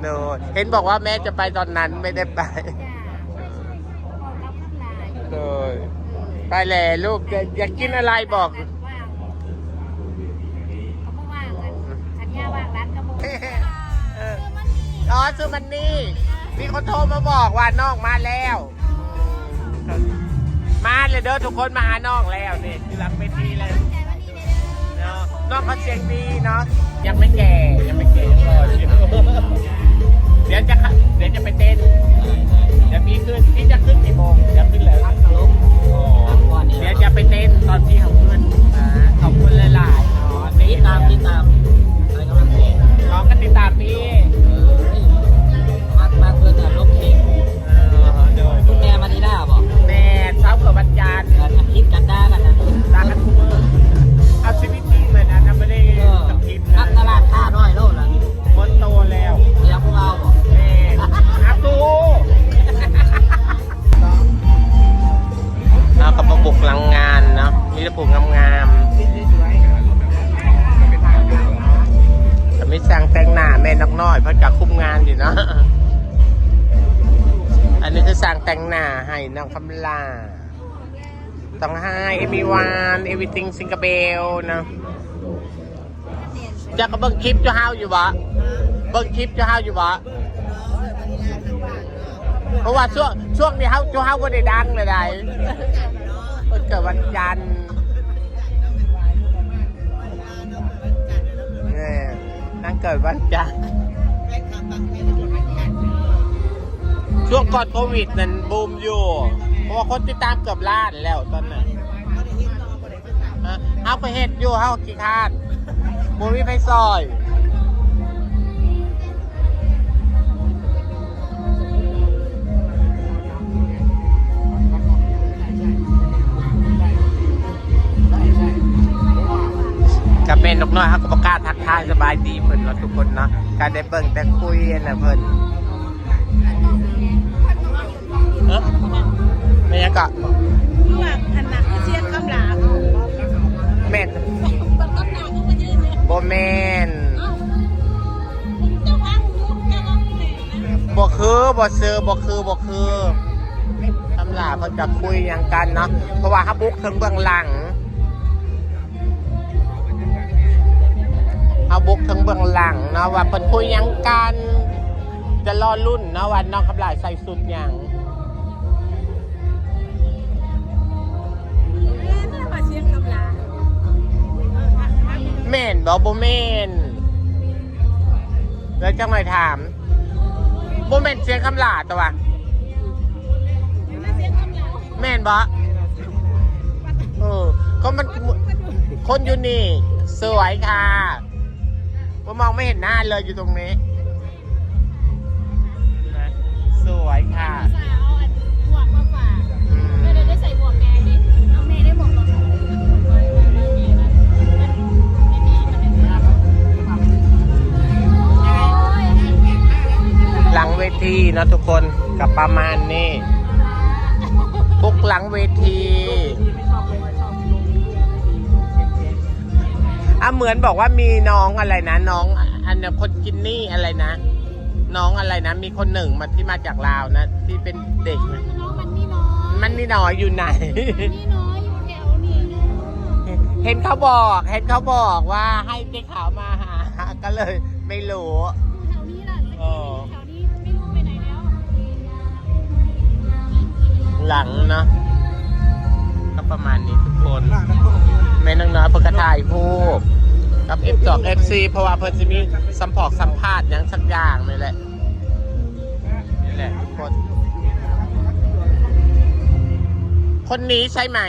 โนเห็นบอกว่าแม่จะไปตอนนั้นไม่ได้ไปจ้าบอกกับข้างหลายโดยไปแหล่ลูกจะอยากกินอะไรบอกว่างเขาบอกว่างกันสัญญาว่างร้านกระโมงเอออ๋อซื้อมันนี่มีคนโทรมาบอกว่าน้องมาแล้ว มาเลยเด้อทุกคนมาหาน้องแล้วนี่ที่หลังเวทีเลยใจว่านี่เลยเด้อเนาะน้องเขาเสียงดีเนาะยังไม่แก่ยังไม่แก่ยังรออยู่ เดี๋ยวจะ ม่นกน้อยเพราะจะคุมงานอยู่เนาะอันนี้คือสั่งแต่งหน้าให้น้องคำลาต้องให้ everyone everything สิงคโปร์นะจะก็เบิ่งคลิปจะห้าวอยู่วะเบิ่งคลิปจะห้าวอยู่วะเพราะว่าช่วงช่วงนี้เฮาวจะห้าวก็ได้ดังเลยได้เกิดวันจันทร์ กิดวันจันทร์ช่วงก่อนโควิดนั้นบูมอยู่ เพราะว่าคนติดตามเกือบล้านแล้วตอนนั้นฮะเฮาก็เฮ็ดอยู่เฮาก็กี่คร้านบ่มีไฟซอย ม่นกน้อยเขาก็ประกล้าศทักทายสบายดีเพิ่นเนาะทุกคนเนาะการได้เบิ่งแต่คุยน่ะเพิ่นเออไม่ยังก็ลังหันหนักเชียคำหลาแม่นบ่แม่นบเจ้าพังเลยนะบ่คือบ่ซื้อบ่คือบ่คือตำลาเพิ่นจะคุยหยังกันเนาะเพราะว่าเฮาบุกถึงเบื้องหลัง เฮาบุกถึงเบื้องหลังเนาะว่าเพิ่นคุยยังกันจะรอรุ่นเนาะว่าน้องคำลายใส่สุดหยังนี่มาเชียงคำหลาแม่นบอบ่แม่นแล้วจังหน่ถามบ่แม่นเสียงคำหลาตัววะเชียงคำหลาแม่นบ่เออก็มันคนอยู่นี่ สวยค่ะ ว่ามองไม่เห็นหน้าเลยอยู่ตรงนี้นะสวยค่ะ สาวเอาอันหมวกมาฝากอืมไม่ได้ได้ใส่หมวกแดงดิเอาเมย์ได้หมวกหรอไม่ไม่ไม่เมย์นะไม่มีมันเป็นแบบโอ้ยหลังเวทีเนอะทุกคนกับประมาณนี้ปุกหลังเวที อะเหมือนบอกว่ามีน้องอะไรนะ น้องอันเนี้ยคนกินนี่อะไรนะ น้องอะไรนะ มีคนหนึ่งมาที่มาจากลาวนะ ที่เป็นเด็กนะน้องมันนี่น้อยมันนี่น้อยอยู่ไหน นี่น้อยอยู่แถวนี้เนอะเห็นเขาบอก เห็นเขาบอกว่าให้เจ๊ขาวมาหา ก็เลยไม่รู้ อยู่แถวนี้แหละตะกี้แถวนี้ไม่รู้ไปไหนแล้ว หลังเนาะก็ ประมาณนี้ทุกคน แม่นางน้อยเพิ่นกระถ่ายรูปกับ F 2 FC เพราะว่าเพิ่นจะมีสัมพอกสัมภาษณ์หยังสักอย่างนี่แหละ นี่แหละทุกคน คนนี้ใช่ไหม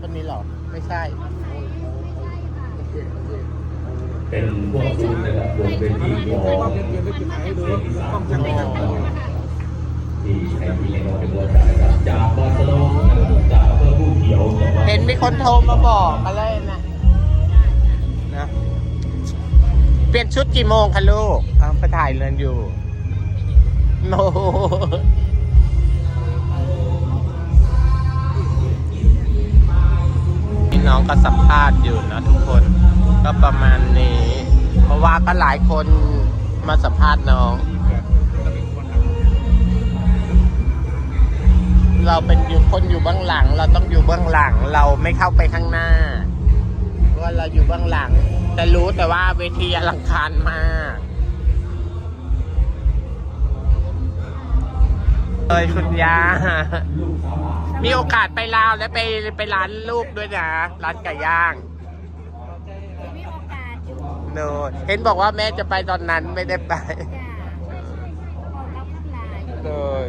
คนนี้เหรอ ไม่ใช่ เป็นพวกคุณนะครับบนเวทีของเสียงอีสานทั้งหมดที่ให้ทีมงานเป็นตัวจ่ายครับจากบาร์เซโลนาจากอำเภอ ผู้เขียวจังหวัดเห็นมีคนโทรมาบอกมาเลยนะนะ เปลี่ยนชุดกี่โมงคะลูกเอาไปถ่ายเรือนอยู่โนพี่น้องก็สัมภาษณ์อยู่นะทุกคน ก็ประมาณนี้ เพราะว่าก็หลายคนมาสัมภาษณ์น้อง เราเป็นอยู่คนอยู่เบื้องหลัง เราต้องอยู่เบื้องหลัง เราไม่เข้าไปข้างหน้าเพราะว่าเราอยู่เบื้องหลัง แต่รู้แต่ว่าเวทีอลังการมากเอ้ยคุณยา มีโอกาสไปลาวและไปไปร้านลูกด้วยนะ ร้านไก่ย่างมีโอกาสอยู่โนเห็นบอกว่าแม่จะไปตอนนั้นไม่ได้ไป จ้าบอกกับข้างหลาย โดย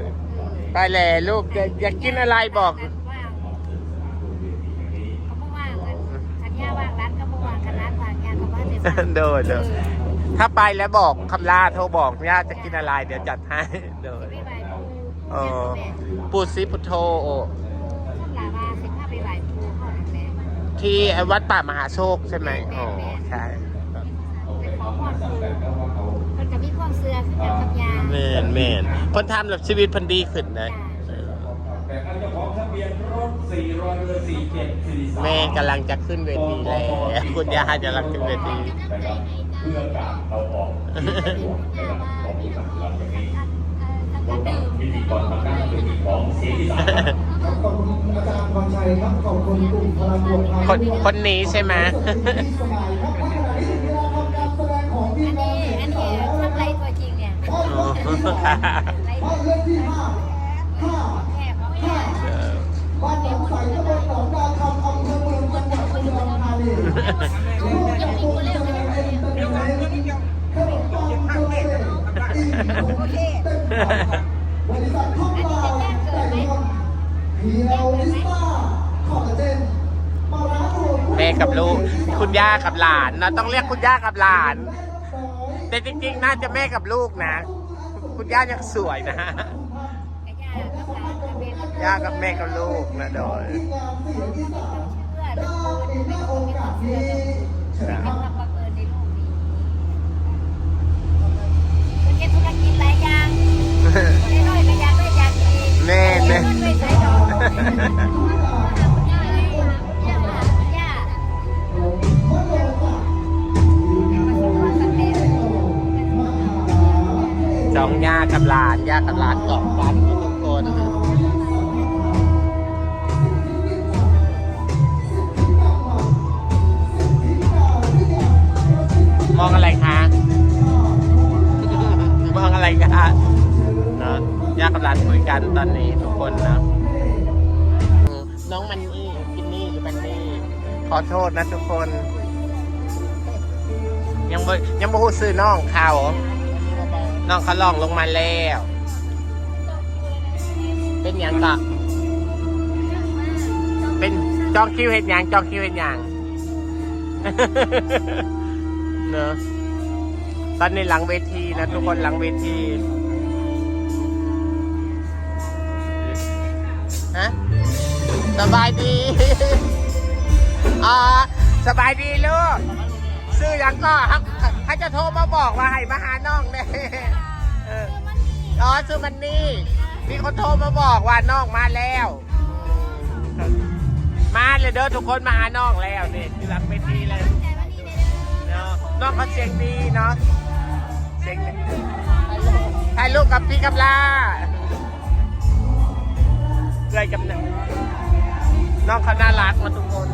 ไปแหละลูกจะอยากกินอะไรบอกว่างเขาบอกว่างกันขันย่าว่างร้านก็บอกว่างกันร้านว่างยากับบ้านในบ้านโดยโดยถ้าไปแล้วบอกคำลาโทรบอกย่าจะกินอะไร เดี๋ยวจัดให้โดยไปไหว้ครูเออแม่ปูซิพุทโธโอหลาว่าสิพาไปไหว้ครูเขาแม่ที่วัดป่ามหาโชคใช่ไหมอ๋อใช่ ไปขอพรครูมันก็มีความเชื่อคือกันกับยาแม่นแม่นคนทำแบบชีวิตเพันดีขึ้นนะแต่เจ้าของทะเบียนรถ400เรือ47แม่กำลังจะขึ้นเวทีแล้วคุณย่ากำลังขึ้นเวทีนะครับเพื่อการเอาออกที่สะดวกนะครับของผู้สนับสนุนอย่างนี้รถกับพิธีกรทางด้านเป็นของเสียงอีสานครับครับขอบคุณอาจารย์พรชัยครับขอบคุณกลุ่มพลังบวกคนคนนี้ใช่ไหมที่สมัยครับ บ้านเลขที่ห้าห้านเลขที่ห้าห้าแค่เขาไม่ได้บ้านหนองใสตำบลหนองนาคำอำเภอเมืองจังหวัดอุดรธานีร่วมกับวงแสดงเอ็นเตอร์เนเมนขนมปังเจเล่อีเต็มครับริษัทข้าวปลาไก่ทอดเพียวลิสต้าคอลลาเจนปลาร้าโรยแม่กับลูกคุณย่ากับหลานเราต้องเรียกคุณย่ากับหลาน แต่จริงๆ น่าจะแม่กับลูกนะ คุณย่ายังสวยนะย่ากับแม่กับลูกนะโดยที่งาม องย่ากับหลานย่ากับหลานกอดกันทุกคนมองอะไรคะมองอะไรกันเนาะย่ากับหลานคุยกันตอนนี้ทุกคนนะน้องมันนี่กินนี่หรือมันนี่ขอโทษนะทุกคน ยังบ่ยังบ่ฮู้ซื้อน้องเขา น้องเขาลองลงมาแล้ว เป็นหยังกะเป็นจองคิวเห็นยังจองคิวเห็นยังเนอะตอนนี้หลังเวทีนะ ทุกคนหลังเวทีฮะสบายดีอ่าสบายดีลูกซื้อยังก็ครับเขาจะโทรมาบอกว่าให้มาหาน้องเนี่ย เอออ๋อซื้อมันนี่ มีคนโทรมาบอกว่าน้องมาแล้ว มาเลยเด้อทุกคนมาหาน้องแล้วเนี่ที่หลังเวทีเลยเนาะน้องเขาเสียงดีเนาะเสียงดีถ่ายรูปกับพี่กับลาเลยกับหนึ่งน้องเขาน่ารักมาทุกคน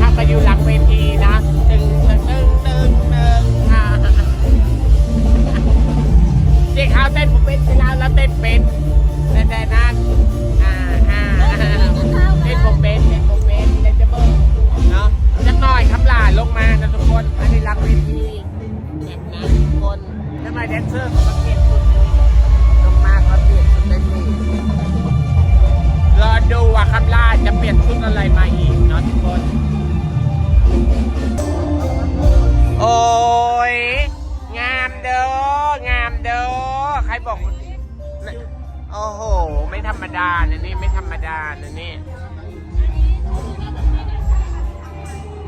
ถ้าไปอยู่หลังเวทีนะตึงตึงตึงตึงตึงอ่า เด็กเขาเต้นผมเป็นไปแล้วแล้วเต้นเป็นแต่แต่นั้นอ่าอ่าเต้นผมเป็นเต้นผมเป็นเต้นจะเบิ้งเนาะจักหน่อยคำลาลงมานะทุกคนอันนี้หลังเวทีแบบนั้นทุกคนแล้วมแดนเซอร์ของประเทศคุณลงมาเขาเปลี่ยนชุดได้ดีรอดูว่าคำลาจะเปลี่ยนชุดอะไรมาอีกเนาะทุกคน โอ้ย ใครบอกโอ้โห ไม่ธรรมดานะนี่ไม่ธรรมดานะนี่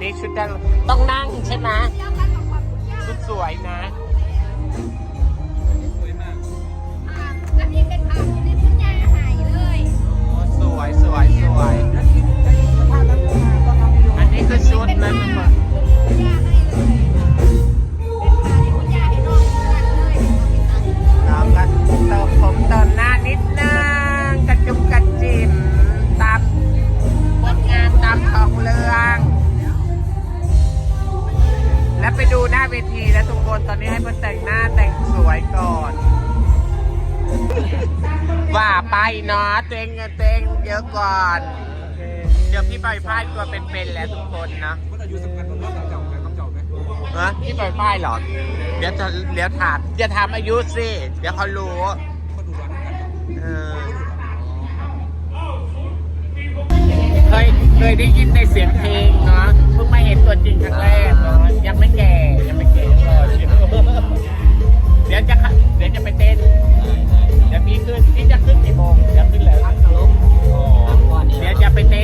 นี่ชุดต้องต้องนั่งใช่ไหมชุดสวยนะ นาะเต็งเงินเต็งเยอะก่อน เดี๋ยวพี่ปล่อยป้ายตัวเป็นๆแล้วทุกคนนะมันอายุสำคัญตรงนี้เจ้าไหมเจ้าไหมฮะพี่ปล่อยป้ายเหรอ เดี๋ยวจะเดี๋ยวถามอย่าถามอายุสิ เดี๋ยวเขารู้ก็ดูร้านกันเออเคยเคยได้ยินในเสียงเพลงเนาะเพิ่งมาเห็นตัวจริงครั้งแรกเนาะยังไม่แก่ยังไม่แก่รออยู่ เดี๋ยวจะเดี๋ยวจะไปเต้นเดี๋ยวพี่ขึ้นพี่จะขึ้นกี่โมงเดี๋ยวขึ้นแล้วร้านตลกอ๋อเดี๋ยวจะไปเต้น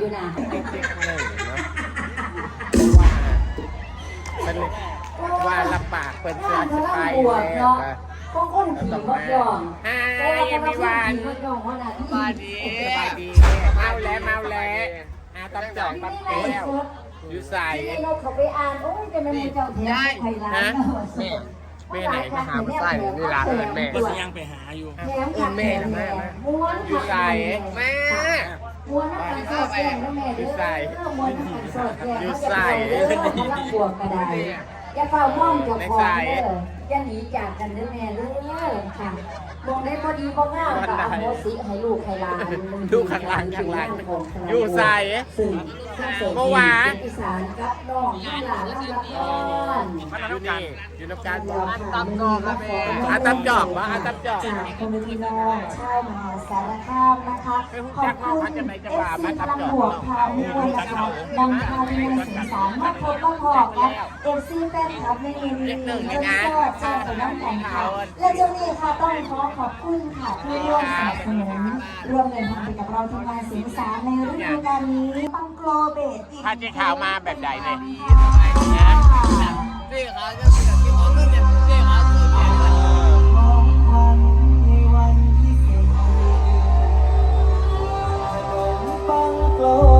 อยู่นะเด็นว่าเป็นว่าลำบากเป็นเสื้อสไปบวกแล้วเนาะก็ก้องก้นขี่มดยองฮายเอ็มวีวันว่าน่ะสดีสบายดีเมาแล้วเมาแล้วอาตำจ่องตำแก้วอยู่ใส่ที่เราเขาไปอ่านโอ้ยจะเป็นมือเจ้าเทียมไทยร้านแม่แม่ไหนมาหามาใส่เวลาเอินแม่ก็ยังไปหาอยู่แถมขัดแมแม่ม้วนอยู่ใส่แม่ มวนน้ำกันสอดแจ้งนะแม่เด้อเออมวนน้ำกันสอดแจ้งเขาจะไปเด้อเขาลังบวกกระไดอย่าเฝ้ามองกับของเด้อ อย่าหนีจากกันเด้อแม่เด้อค่ะมองได้พอดีพองามกับอโหสิให้ลูกให้หลานดูข้างหลังข้างหลังอยู่ใส่ซึ่งซึ่งเมื่อวานอีสานกับน้องทั้งหลานลำละครอยู่นี่อยู่น้ำการเราถามน้องมาขออาตับจอกวะอาตับจอกจากคนพี่น้องชาวมหาสารคามนะคะขอบคุณเอฟซีพลังบวกพาม่วนนะคะนำพาเรียนสื่อสารมาพบมาพอกับเอฟซีแฟนคลับในนี้มีเรื่องชอบชอบสนับสนุนค่ะ และเจ้านี้ค่ะต้องขอขอบคุณค่ะที่ร่วมสนับสนุนร่วมเดินทางไปกับเราทำงานสื่อสารในฤดูกาลนี้ปังโกลเบตอีกพาเจ๊ขาวมาแบบใดเนี่ยค่ะนี่เขาจะเป็นแบบที่เขาขึ้นเนี่ยนี่เขาขึ้นเนี่ยของขวัญในวันพิเศษปังโกลเบยิ้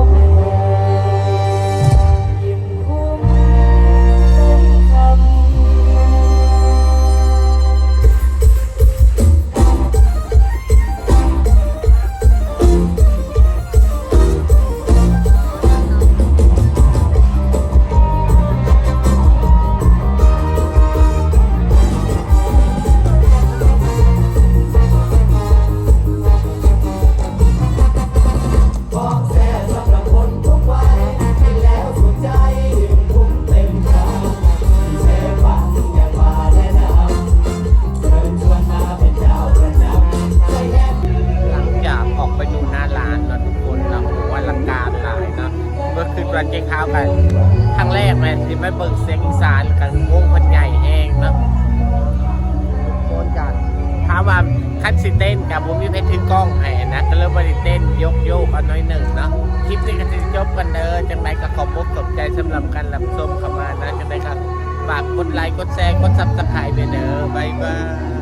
ไม่เบิ่งเสียงอีสานกันวงพันใหญ่แห้งนะโคนกันถามว่าคันสิเต้นกับผมมีเพชรถือกล้องให้นะก็เริ่มบริเต้นยกโยกเอาน้อยหนึ่งเนาะคลิปนี้ก็จะจบกันเด้อจังไรก็ขอบคุณขอบใจสำหรับการรับชมเข้ามานะจังไรก็ฝากกดไลค์กดแชร์กดซับสไครต์ไปเด้อบายบาย